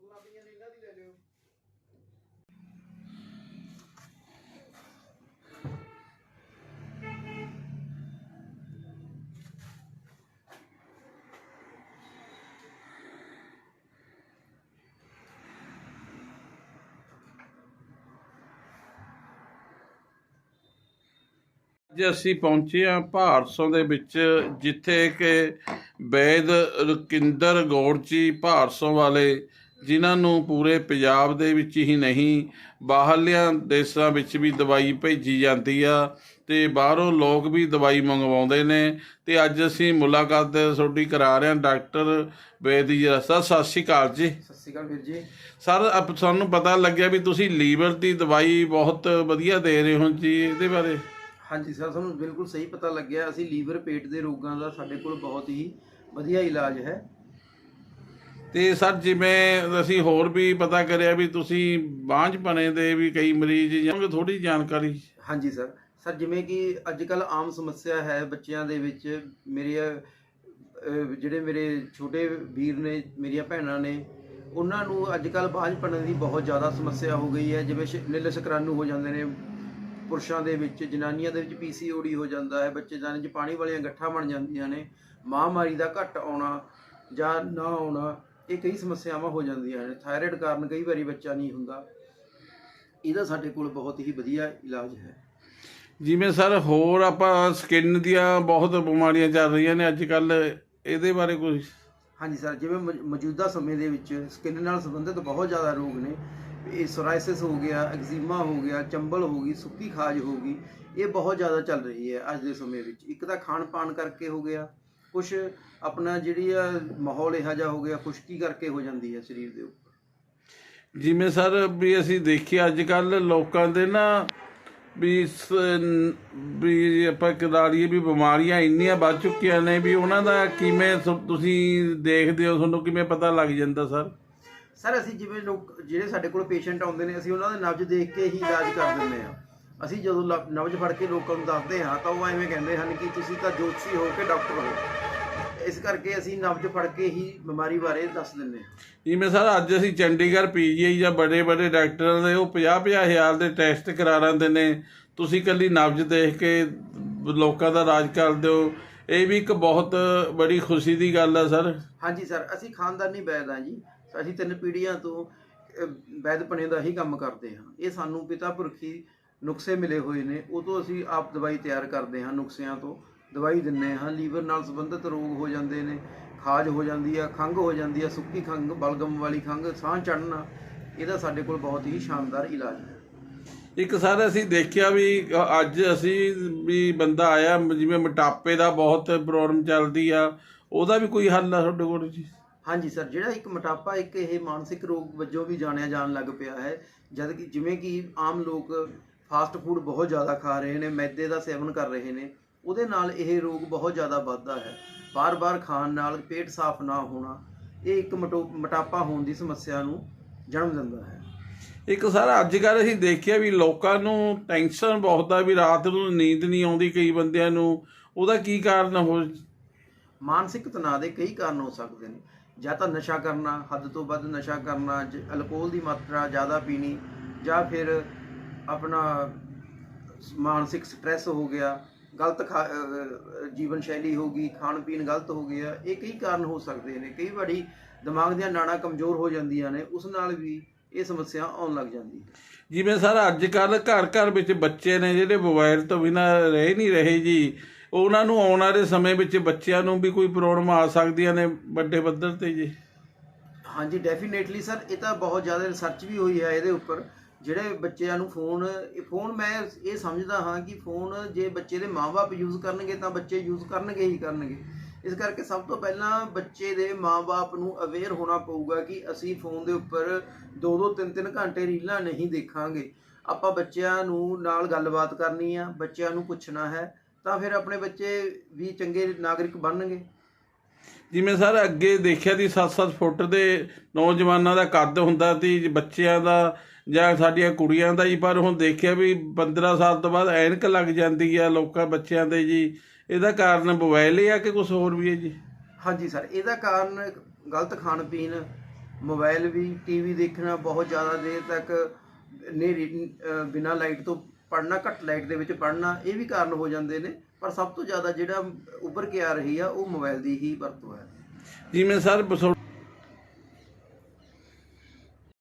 ਬੋਤਲਾਂ ਪਈਆਂ ਨੇ ਇਹਨਾਂ ਦੀ ਲੈ ਲਿਓ। ਅੱਜ ਅਸੀਂ ਪਹੁੰਚੇ ਹਾਂ ਭਾਰਸੋਂ ਦੇ ਵਿੱਚ, ਜਿੱਥੇ ਕਿ ਵੈਦ ਰਕਿੰਦਰ ਗੌੜ ਜੀ ਭਾਰਸੋਂ ਵਾਲੇ ਜਿਨ੍ਹਾਂ ਨੂੰ ਪੂਰੇ ਪੰਜਾਬ ਦੇ ਵਿੱਚ ਹੀ ਨਹੀਂ ਬਾਹਰਲਿਆਂ ਦੇਸ਼ਾਂ ਵਿੱਚ ਵੀ ਦਵਾਈ ਭੇਜੀ ਜਾਂਦੀ ਆ ਤੇ ਬਾਹਰੋਂ ਲੋਕ ਵੀ ਦਵਾਈ ਮੰਗਵਾਉਂਦੇ ਨੇ। ਤੇ ਅੱਜ ਅਸੀਂ ਮੁਲਾਕਾਤ ਤੁਹਾਡੀ ਕਰਾ ਰਹੇ ਹਾਂ ਡਾਕਟਰ ਵੈਦ ਜੀ ਦਾ ਸਰ ਸਤਿ ਸ਼੍ਰੀ ਅਕਾਲ ਜੀ। ਸਤਿ ਸ਼੍ਰੀ ਅਕਾਲ ਵੀਰ ਜੀ। ਸਰ ਆਪ ਸਾਨੂੰ ਪਤਾ ਲੱਗਿਆ ਵੀ ਤੁਸੀਂ ਲੀਵਰ ਦੀ ਦਵਾਈ ਬਹੁਤ ਵਧੀਆ ਦੇ ਰਹੇ ਹੋ ਜੀ ਇਹਦੇ ਬਾਰੇ। ਹਾਂਜੀ ਸਰ ਤੁਹਾਨੂੰ ਬਿਲਕੁਲ ਸਹੀ ਪਤਾ ਲੱਗਿਆ। ਅਸੀਂ ਲੀਵਰ ਪੇਟ ਦੇ ਰੋਗਾਂ ਦਾ ਸਾਡੇ ਕੋਲ ਬਹੁਤ ਹੀ ਵਧੀਆ ਇਲਾਜ ਹੈ। ਤੇ ਸਰ ਜਿਵੇਂ ਅਸੀਂ ਹੋਰ ਵੀ ਪਤਾ ਕਰਿਆ ਵੀ ਤੁਸੀਂ ਬਾਂਝ ਬਾਂਝਪਣੇ ਦੇ ਵੀ ਕਈ ਮਰੀਜ਼ ਜਾਂ ਥੋੜੀ ਜਾਣਕਾਰੀ। ਹਾਂਜੀ ਸਰ। ਸਰ ਜਿਵੇਂ ਕਿ ਅੱਜ ਕੱਲ ਆਮ ਸਮੱਸਿਆ ਹੈ ਬੱਚਿਆਂ ਦੇ ਵਿੱਚ। ਮੇਰੇ ਅਹ, ਜਿਹੜੇ ਮੇਰੇ ਛੋਟੇ ਵੀਰ ਨੇ ਮੇਰੀਆਂ ਭੈਣਾਂ ਨੇ ਉਹਨਾਂ ਨੂੰ ਅੱਜ ਕੱਲ ਬਾਂਝਪਣ ਦੀ ਬਹੁਤ ਜ਼ਿਆਦਾ ਸਮੱਸਿਆ ਹੋ ਗਈ ਹੈ। ਜਿਵੇਂ ਸ਼- ਨੀਲ ਸ਼ੁਕਰਾਣੂ ਹੋ ਜਾਂਦੇ ਨੇ ਪੁਰਸ਼ਾਂ ਦੇ ਵਿੱਚ ਜਨਾਨੀਆਂ ਦੇ ਵਿੱਚ ਪੀਸੀਓਡੀ ਹੋ ਜਾਂਦਾ ਹੈ। ਬੱਚੇ ਜਾਨ 'ਚ ਪਾਣੀ ਵਾਲੀਆਂ ਗੱਠਾਂ ਬਣ ਜਾਂਦੀਆਂ ਨੇ। ਮਹਾਂਮਾਰੀ ਦਾ ਘੱਟ ਆਉਣਾ ਜਾਂ ਨਾ ਆਉਣਾ ਇਹ ਕਈ ਸਮੱਸਿਆਵਾਂ ਹੋ ਜਾਂਦੀਆਂ ਨੇ। ਥਾਇਰਾਇਡ ਕਾਰਨ ਕਈ ਵਾਰੀ ਬੱਚਾ ਨਹੀਂ ਹੁੰਦਾ। ਇਹਦਾ ਸਾਡੇ ਕੋਲ ਬਹੁਤ ਹੀ ਵਧੀਆ ਇਲਾਜ ਹੈ। ਜਿਵੇਂ ਸਰ ਹੋਰ ਆਪਾਂ ਸਕਿਨ ਦੀਆਂ ਬਹੁਤ ਬਿਮਾਰੀਆਂ ਚੱਲ ਰਹੀਆਂ ਨੇ ਅੱਜ ਕੱਲ ਇਹਦੇ ਬਾਰੇ ਕੁਝ ਹਾਂਜੀ ਸਰ ਜਿਵੇਂ ਮੌਜੂਦਾ ਸਮੇਂ ਦੇ ਵਿੱਚ ਸਕਿਨ ਨਾਲ ਸੰਬੰਧਿਤ ਬਹੁਤ ਜ਼ਿਆਦਾ ਰੋਗ ਨੇ। ਇਹ ਸੋਰਾਇਸਿਸ ਹੋ ਗਿਆ ਐਗਜ਼ੀਮਾ ਹੋ ਗਿਆ ਚੰਬਲ ਹੋ ਗਈ ਸੁੱਕੀ ਖਾਜ ਹੋ ਗਈ ਇਹ ਬਹੁਤ ਜ਼ਿਆਦਾ ਚੱਲ ਰਹੀ ਹੈ ਅੱਜ ਦੇ ਸਮੇਂ ਵਿੱਚ। ਇੱਕ ਤਾਂ ਖਾਣ ਪਾਣ ਕਰਕੇ ਹੋ ਗਿਆ। ਕੁਝ ਆਪਣਾ ਜਿਹੜੀ ਆ ਮਾਹੌਲ ਇਹੋ ਜਿਹਾ ਹੋ ਗਿਆ ਖੁਸ਼ਕੀ ਕਰਕੇ ਹੋ ਜਾਂਦੀ ਹੈ ਸਰੀਰ ਦੇ ਉੱਪਰ? ਜਿਵੇਂ ਸਰ ਵੀ ਅਸੀਂ ਦੇਖਿਆ ਅੱਜ ਕੱਲ ਲੋਕਾਂ ਦੇ ਨਾ ਵੀ ਵੀ ਆਪਾਂ ਕਦਾਰੀਏ ਵੀ ਬਿਮਾਰੀਆਂ ਇੰਨੀਆਂ ਵੱਧ ਚੁੱਕੀਆਂ ਨੇ ਵੀ ਉਹਨਾਂ ਦਾ ਕਿਵੇਂ ਤੁਸੀਂ ਦੇਖਦੇ ਹੋ ਤੁਹਾਨੂੰ ਕਿਵੇਂ ਪਤਾ ਲੱਗ ਜਾਂਦਾ ਸਰ? ਸਰ ਅਸੀਂ ਜਿਵੇਂ ਲੋਕ ਜਿਹੜੇ ਸਾਡੇ ਕੋਲ ਪੇਸ਼ੈਂਟ ਆਉਂਦੇ ਨੇ ਅਸੀਂ ਉਹਨਾਂ ਦਾ ਨਬਜ਼ ਦੇਖ ਕੇ ਹੀ ਇਲਾਜ ਕਰ ਦਿੰਦੇ ਹਾਂ। ਅਸੀਂ ਜਦੋਂ ਨਬਜ਼ ਫੜ ਕੇ ਲੋਕਾਂ ਨੂੰ ਦੱਸਦੇ ਹਾਂ ਤਾਂ ਉਹ ਐਵੇਂ ਕਹਿੰਦੇ ਹਨ ਕਿ ਤੁਸੀਂ ਤਾਂ ਜੋਤਸ਼ੀ ਹੋ ਕੇ ਡਾਕਟਰ ਹੋ। ਇਸ ਕਰਕੇ ਅਸੀਂ ਨਬਜ਼ ਫੜ ਕੇ ਹੀ ਬਿਮਾਰੀ ਬਾਰੇ ਦੱਸ ਦਿੰਦੇ ਹਾਂ। ਜਿਵੇਂ ਸਰ ਅੱਜ ਅਸੀਂ ਚੰਡੀਗੜ੍ਹ ਪੀਜੀਆਈ ਜਾਂ ਬੜੇ ਬੜੇ ਡਾਕਟਰਾਂ ਦੇ ਉਹ 50-50 ਹਜ਼ਾਰ ਦੇ ਟੈਸਟ ਕਰਾ ਲੈਂਦੇ ਨੇ। ਤੁਸੀਂ ਕੱਲੀ ਨਬਜ਼ ਦੇਖ ਕੇ ਲੋਕਾਂ ਦਾ ਰਾਜ ਕਰਦੇ ਹੋ ਇਹ ਵੀ ਇੱਕ ਬਹੁਤ ਬੜੀ ਖੁਸ਼ੀ ਦੀ ਗੱਲ ਹੈ ਸਰ। ਹਾਂਜੀ ਸਰ ਅਸੀਂ ਖਾਨਦਾਨੀ ਵੈਦ ਹਾਂ ਜੀ। ਅਸੀਂ ਤਿੰਨ ਪੀੜ੍ਹੀਆਂ ਤੋਂ ਅਹ, ਵੈਦਪਣੇ ਦਾ ਹੀ ਕੰਮ ਕਰਦੇ ਹਾਂ। ਇਹ ਸਾਨੂੰ ਪਿਤਾ ਪੁਰਖੀ ਨੁਕਸੇ ਮਿਲੇ ਹੋਏ ਨੇ ਉਹ ਤੋਂ ਅਸੀਂ ਆਪ ਦਵਾਈ ਤਿਆਰ ਕਰਦੇ ਹਾਂ ਨੁਕਸਿਆਂ ਤੋਂ। ਦਵਾਈ ਦਿੰਨੇ ਹਾਂ ਲੀਵਰ ਨਾਲ ਸੰਬੰਧਿਤ ਰੋਗ ਹੋ ਜਾਂਦੇ ਨੇ ਖਾਜ ਹੋ ਜਾਂਦੀ ਆ ਖੰਘ ਹੋ ਜਾਂਦੀ ਆ ਸੁੱਕੀ ਖੰਘ ਬਲਗਮ ਵਾਲੀ ਖੰਘ ਸਾਹ ਚੜ੍ਹਨਾ ਇਹਦਾ ਸਾਡੇ ਕੋਲ ਬਹੁਤ ਹੀ ਸ਼ਾਨਦਾਰ ਇਲਾਜ ਹੈ। ਇੱਕ ਸਰ ਅਸੀਂ ਦੇਖਿਆ ਵੀ ਅੱਜ ਅਸੀਂ ਵੀ ਬੰਦਾ ਆਇਆ ਜਿਵੇਂ ਮੋਟਾਪੇ ਦਾ ਬਹੁਤ ਪ੍ਰੋਬਲਮ ਚੱਲਦੀ ਆ ਉਹਦਾ ਵੀ ਕੋਈ ਹੱਲ ਆ ਤੁਹਾਡੇ ਕੋਲ ਜੀ? ਹਾਂਜੀ ਸਰ ਜਿਹੜਾ ਇੱਕ ਮੋਟਾਪਾ ਇੱਕ ਇਹ ਮਾਨਸਿਕ ਰੋਗ ਵਜੋਂ ਵੀ ਜਾਣਿਆ ਜਾਣ ਲੱਗ ਪਿਆ ਹੈ ਜਦ ਕਿ ਜਿਵੇਂ ਕਿ ਆਮ ਲੋਕ ਫਾਸਟ ਫੂਡ ਬਹੁਤ ਜ਼ਿਆਦਾ ਖਾ ਰਹੇ ਨੇ ਮੈਦੇ ਦਾ ਸੇਵਨ ਕਰ ਰਹੇ ਨੇ ਉਹਦੇ ਨਾਲ ਇਹ ਰੋਗ ਬਹੁਤ ਜ਼ਿਆਦਾ ਵੱਧਦਾ ਹੈ। ਬਾਰ-ਬਾਰ ਖਾਣ ਨਾਲ ਪੇਟ ਸਾਫ਼ ਨਾ ਹੋਣਾ ਇਹ ਇੱਕ ਮੋਟੋ- ਮੋਟਾਪਾ ਹੋਣ ਦੀ ਸਮੱਸਿਆ ਨੂੰ ਜਨਮ ਦਿੰਦਾ ਹੈ। ਇੱਕ ਸਰ ਅੱਜ ਕੱਲ੍ਹ ਅਸੀਂ ਦੇਖਿਆ ਵੀ ਲੋਕਾਂ ਨੂੰ ਟੈਨਸ਼ਨ ਬਹੁਤ ਆ ਵੀ ਰਾਤ ਨੂੰ ਨੀਂਦ ਨਹੀਂ ਆਉਂਦੀ ਕਈ ਬੰਦਿਆਂ ਨੂੰ ਉਹਦਾ ਕੀ ਕਾਰਨ ਹੋ ਮਾਨਸਿਕ ਤਣਾਅ ਦੇ ਕਈ ਕਾਰਨ ਹੋ ਸਕਦੇ ਨੇ। ਜਾਂ ਤਾਂ ਨਸ਼ਾ ਕਰਨਾ ਹੱਦ ਤੋਂ ਵੱਧ ਨਸ਼ਾ ਕਰਨਾ ਜ- ਅਲਕੋਹਲ ਦੀ ਮਾਤਰਾ ਜ਼ਿਆਦਾ ਪੀਣੀ ਜਾਂ ਫਿਰ ਆਪਣਾ ਮਾਨਸਿਕ ਸਟ੍ਰੈਸ ਹੋ ਗਿਆ ਗਲਤ ਜੀਵਨ ਸ਼ੈਲੀ ਹੋ ਗਈ ਖਾਣ ਪੀਣ ਗਲਤ ਹੋ ਗਿਆ ਇਹ ਕਈ ਕਾਰਨ ਹੋ ਸਕਦੇ ਨੇ ਕਈ ਵਾਰੀ ਦਿਮਾਗ ਦੀਆਂ ਨਾੜਾਂ ਕਮਜ਼ੋਰ ਹੋ ਜਾਂਦੀਆਂ ਨੇ ਉਸ ਨਾਲ ਵੀ ਇਹ ਸਮੱਸਿਆ ਆਉਣ ਲੱਗ ਜਾਂਦੀ ਹੈ। ਜਿਵੇਂ ਸਰ ਅੱਜ ਕੱਲ੍ਹ ਘਰ ਘਰ ਵਿੱਚ ਬੱਚੇ ਨੇ ਜਿਹੜੇ ਮੋਬਾਈਲ ਤੋਂ ਬਿਨਾਂ ਰਹਿ ਨਹੀਂ ਰਹੇ ਜੀ ਉਹਨਾਂ ਨੂੰ ਆਉਣ ਵਾਲੇ ਸਮੇਂ ਵਿੱਚ ਬੱਚਿਆਂ ਨੂੰ ਵੀ ਕੋਈ ਪ੍ਰੋਬਲਮ ਆ ਸਕਦੀਆਂ ਨੇ ਵੱਡੇ ਪੱਧਰ ਤੇ ਜੀ? ਹਾਂਜੀ ਡੈਫੀਨੇਟਲੀ ਸਰ ਇਹ ਤਾਂ ਬਹੁਤ ਜ਼ਿਆਦਾ ਰਿਸਰਚ ਵੀ ਹੋਈ ਹੈ ਇਹਦੇ ਉੱਪਰ। ਜਿਹੜੇ ਬੱਚਿਆਂ ਨੂੰ ਫੋਨ ਇਹ ਫੋਨ ਮੈਂ ਇਹ ਸਮਝਦਾ ਹਾਂ ਕਿ ਫੋਨ ਜੇ ਬੱਚੇ ਦੇ ਮਾਪੇ ਯੂਜ਼ ਕਰਨਗੇ ਤਾਂ ਬੱਚੇ ਯੂਜ਼ ਕਰਨਗੇ ਹੀ ਕਰਨਗੇ। ਇਸ ਕਰਕੇ ਸਭ ਤੋਂ ਪਹਿਲਾਂ ਬੱਚੇ ਦੇ ਮਾਪੇ ਨੂੰ ਅਵੇਅਰ ਹੋਣਾ ਪਊਗਾ ਕਿ ਅਸੀਂ ਫੋਨ ਦੇ ਉੱਪਰ 2-2 3-3 ਘੰਟੇ ਰੀਲਾਂ ਨਹੀਂ ਦੇਖਾਂਗੇ। ਆਪਾਂ ਬੱਚਿਆਂ ਨੂੰ ਨਾਲ ਗੱਲਬਾਤ ਕਰਨੀ ਆ, ਬੱਚਿਆਂ ਨੂੰ ਪੁੱਛਣਾ ਹੈ, ਤਾਂ ਫਿਰ ਆਪਣੇ ਬੱਚੇ ਵੀ ਚੰਗੇ ਨਾਗਰਿਕ ਬਣਨਗੇ। ਜਿਵੇਂ ਸਰ, ਅੱਗੇ ਦੇਖਿਆ ਦੀ 7-7 ਫੁੱਟ ਦੇ ਨੌਜਵਾਨਾਂ ਦਾ ਕੱਦ ਹੁੰਦਾ ਸੀ, ਬੱਚਿਆਂ ਦਾ ਜਾਂ ਸਾਡੀਆਂ ਕੁੜੀਆਂ ਦਾ ਹੀ ਪਰ ਹੁਣ ਦੇਖਿਆ ਵੀ 15 ਸਾਲ ਤੋਂ ਬਾਅਦ ਐਨਕ ਲੱਗ ਜਾਂਦੀ ਆ ਲੋਕਾਂ ਬੱਚਿਆਂ ਦੇ ਜੀ। ਇਹਦਾ ਕਾਰਨ ਮੋਬਾਈਲ ਹੀ ਆ ਕਿ ਕੁਝ ਹੋਰ ਵੀ ਹੈ ਜੀ? ਹਾਂਜੀ ਸਰ ਇਹਦਾ ਕਾਰਨ ਗਲਤ ਖਾਣ ਪੀਣ ਮੋਬਾਈਲ ਵੀ ਟੀਵੀ ਦੇਖਣਾ ਬਹੁਤ ਜ਼ਿਆਦਾ ਦੇਰ ਤੱਕ ਨੇਰੀ ਬਿਨਾ ਲਾਈਟ ਤੋਂ ਪੜ੍ਹਨਾ ਘੱਟ ਲਾਈਟ ਦੇ ਵਿੱਚ ਪੜ੍ਹਨਾ ਇਹ ਵੀ ਕਾਰਨ ਹੋ ਜਾਂਦੇ ਨੇ। ਪਰ ਸਭ ਤੋਂ ਜ਼ਿਆਦਾ ਜਿਹੜਾ ਉੱਭਰ ਕੇ ਆ ਰਹੀ ਆ ਉਹ ਮੋਬਾਈਲ ਦੀ ਹੀ ਵਰਤੋਂ ਹੈ। ਜਿਵੇਂ ਸਰ ਬਸੋ